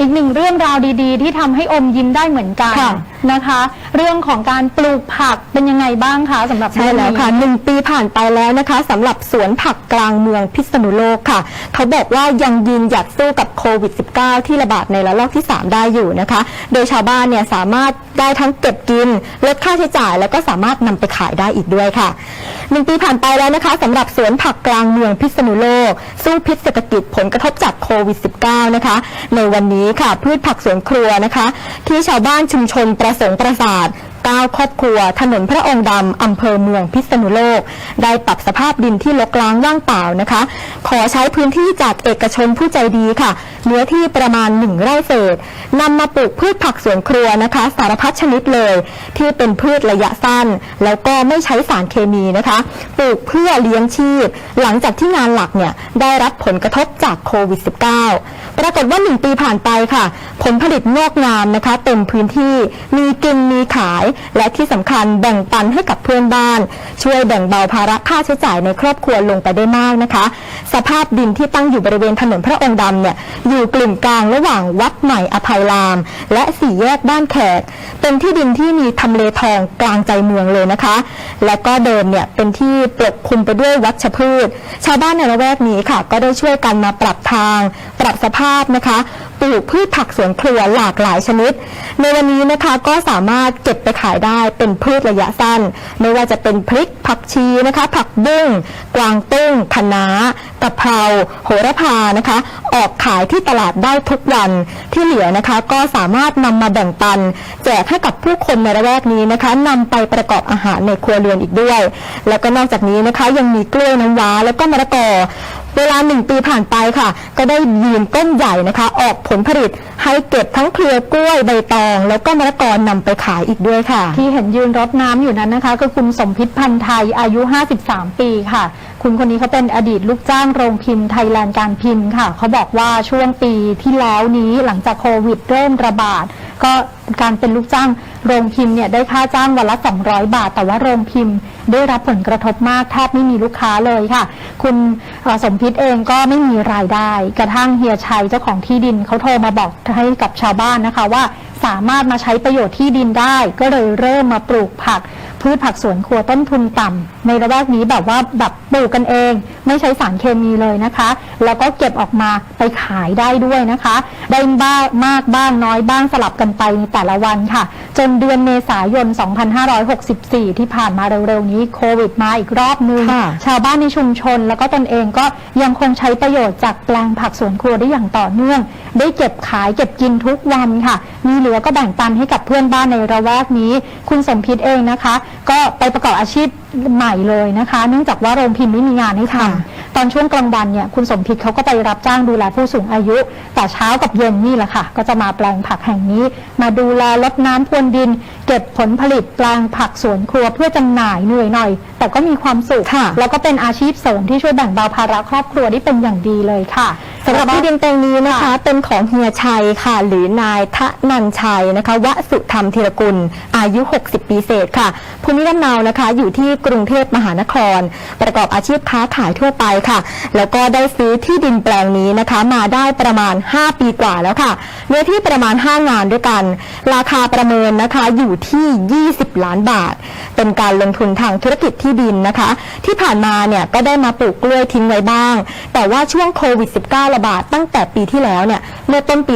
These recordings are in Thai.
อีกหนึ่งเรื่องราวดีๆ ที่ทำให้อมยิ้มได้เหมือนกัน ค่ะนะคะ เรื่องของการปลูกผักเป็นยังไงบ้างคะสำหรับใช่แล้วค่ะเรื่องนี้หนึ่งปีผ่านไปแล้วนะคะสำหรับสวนผักกลางเมืองพิษณุโลกค่ะ เขาบอกว่ายังยืนหยัดสู้กับโควิด -19 ที่ระบาดในระลอกที่ 3 ได้อยู่นะคะ โดยชาวบ้านเนี่ยสามารถได้ทั้งเก็บกินลดค่าใช้จ่ายแล้วก็สามารถนำไปขายได้อีกด้วยค่ะหนึ่งปีผ่านไปแล้วนะคะสำหรับสวนผักกลางเมืองพิษณุโลก สู้พิษเศรษฐกิจผลกระทบจากโควิด -19 นะคะ ในวันนี้ค่ะพืชผักสวนครัวนะคะ ที่ชาวบ้านชุมชนประสงประสาท 9 ครอบครัว ถนนพระองค์ดำอำเภอเมืองพิษณุโลก ได้ปรับสภาพดินที่รกร้างว่างเปล่านะคะ ขอใช้พื้นที่จากเอกชนผู้ใจดีค่ะเนื้อที่ประมาณ 1 ไร่เศษนำมาปลูกพืชผักสวนครัวนะคะ สารพัดชนิดเลย ที่เป็นพืชระยะสั้น แล้วก็ไม่ใช้สารเคมีนะคะ ปลูกเพื่อเลี้ยงชีพ หลังจากที่งานหลักเนี่ยได้รับผลกระทบจากโควิด -19 ปรากฏว่า 1 ปีผ่านไปค่ะ ผลผลิตงอกงามนะคะ เต็มพื้นที่มีกินมีขายและที่สำคัญแบ่งปันให้กับเพื่อนบ้าน ช่วยแบ่งเบาภาระค่าใช้จ่ายในครอบครัวลงไปได้มากนะคะ สภาพดินที่ตั้งอยู่บริเวณถนนพระองค์ดำเนี่ยอยู่กลึงกลางระหว่างวัดใหม่อภัยราม และสี่แยกบ้านแขก เป็นที่ดินที่มีทำเลทองกลางใจเมืองเลยนะคะ และก็เดิมเนี่ยเป็นที่ปกคลุมไปด้วยวัชพืช ชาวบ้านในละแวกนี้ค่ะ ก็ได้ช่วยกันมาปรับทาง ปรับสภาพนะคะ ปลูกพืชผักสวนครัวหลากหลายชนิด ในวันนี้นะคะก็สามารถเก็บไปขายได้เป็นพืชระยะสั้น ไม่ว่าจะเป็นพริกผักชีนะคะ ผักบุ้งกวางตุ้งคะน้ากะเพราโหระพานะคะ ออกขายที่ตลาดได้ทุกวันที่เหลือนะคะ ก็สามารถนำมาแบ่งปัน แจกให้กับผู้คนในระแวกนี้นะคะนำไปประกอบอาหารในครัวเรือนอีกด้วย แล้วก็นอกจากนี้นะคะยังมีกล้วยน้ำว้าแล้วก็มะละกอ เวลาหนึ่งปีผ่านไปค่ะ ก็ได้ยืนต้นใหญ่นะคะ ออกผลผลิตให้เก็บทั้งเครือกล้วยใบตอง แล้วก็มะละกอนำไปขายอีกด้วยค่ะ ที่เห็นยืนรดน้ำอยู่นั้นนะคะก็คุณสมพิษพันธ์ไทยอายุ 53 ปีค่ะ คุณคนนี้เขาเป็นอดีตลูกจ้างโรงพิมพ์ไทยแลนด์การพิมพ์ค่ะ เขาบอกว่าช่วงปีที่แล้วนี้หลังจากโควิดเริ่มระบาด ก็การเป็นลูกจ้างโรงพิมพ์เนี่ยได้ค่าจ้างวันละ 200 บาท แต่ว่าโรงพิมพ์ ได้รับผลกระทบมากแทบไม่มีลูกค้าเลยค่ะ คุณสมพิษเองก็ไม่มีรายได้ กระทั่งเฮียชัยเจ้าของที่ดินเขาโทรมาบอกให้กับชาวบ้านนะคะว่าสามารถมาใช้ประโยชน์ที่ดินได้ ก็เลยเริ่มมาปลูกผักพืชผักสวนครัวต้นทุนต่ำในระแวกนี้แบบว่าแบบปลูกกันเอง ไม่ใช้สารเคมีเลยนะคะ แล้วก็เก็บออกมาไปขายได้ด้วยนะคะ ได้บ้างมากบ้างน้อยบ้างสลับกันไปในแต่ละวันค่ะ จนเดือนเมษายน 2564 ที่ผ่านมาเร็วๆ นี้โควิดมาอีกรอบนึงค่ะชาวบ้านในชุมชน แล้วก็ตนเองก็ยังคงใช้ประโยชน์จากแปลงผักสวนครัวได้อย่างต่อเนื่อง ได้เก็บขายเก็บกินทุกวันค่ะ มีเหลือก็แบ่งปันให้กับเพื่อนบ้านในระแวกนี้ คุณสมพิษเองนะคะ ก็ไปประกอบอาชีพ ใหม่เลยนะคะ เนื่องจากว่าโรงพิมพ์ไม่มีงานให้ทค่ะำตอนช่วงกลางวันเนี่ยคุณสมพิษเขาก็ไปรับจ้างดูแลผู้สูงอายุ แต่เช้ากับเย็นนี่แหละค่ะ ก็จะมาแปลงผักแห่งนี้ มาดูแลรดน้ำพรวนดิน เก็บผลผลิตแปลงผักสวนครัวเพื่อจำหน่ายเหนื่อยหน่อย แต่ก็มีความสุขค่ะแล้วก็เป็นอาชีพเสริมที่ช่วยแบ่งเบาภาระครอบครัวได้เป็นอย่างดีเลยค่ะสำหรับที่ดินแปลงนี้นะคะค่ะเป็นของเฮียชัยค่ะ หรือนายทะนันชัยนะคะวสุธรรมธีรกุล อายุ 60 ปีเศษค่ะภูมิลำเนานะคะ อยู่ที่กรุงเทพมหานคร ประกอบอาชีพค้าขายทั่วไปค่ะ แล้วก็ได้ซื้อที่ดินแปลงนี้นะคะ มาได้ประมาณ 5 ปีกว่าแล้วค่ะเนื้อที่ประมาณ 5 งานด้วยกัน ราคาประเมินนะคะอยู่ที่ 20 ล้านบาท เป็นการลงทุนทางธุรกิจที่ดินนะคะ ที่ผ่านมาเนี่ยก็ได้มาปลูกกล้วยทิ้งไว้บ้าง แต่ว่าช่วงโควิด -19 ระบาดตั้งแต่ปีที่แล้วเนี่ยเมื่อต้นปี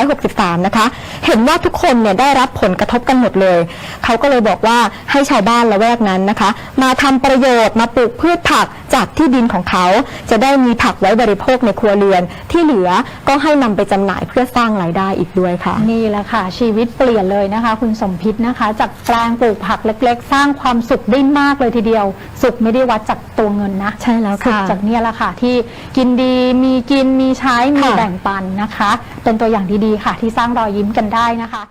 2563 นะคะ เห็นว่าทุกคนเนี่ยได้รับผลกระทบกันหมดเลย เขาก็เลยบอกว่าให้ชาวบ้านละแวกนั้นนะคะ มาทำประโยชน์มาปลูกพืชผักจากที่ดินของเขา จะได้มีผักไว้บริโภคในครัวเรือน ที่เหลือก็ให้นำไปจำหน่ายเพื่อสร้างรายได้อีกด้วยค่ะ นี่แหละค่ะ ชีวิตเปลี่ยนเลยนะคะ คุณสมพิษนะคะ จากแปลงปลูกผักเล็ก ๆ สร้างความสุขได้มากเลยทีเดียว สุขไม่ได้วัดจากตัวเงินนะใช่แล้วสุขค่ะจากเนี่ยแหละค่ะ ที่กินดีมีกินมีใช้มีค่ะ แบ่งปันนะคะ เป็นตัวอย่างดีๆค่ะ ที่สร้างรอยยิ้มกันได้นะคะ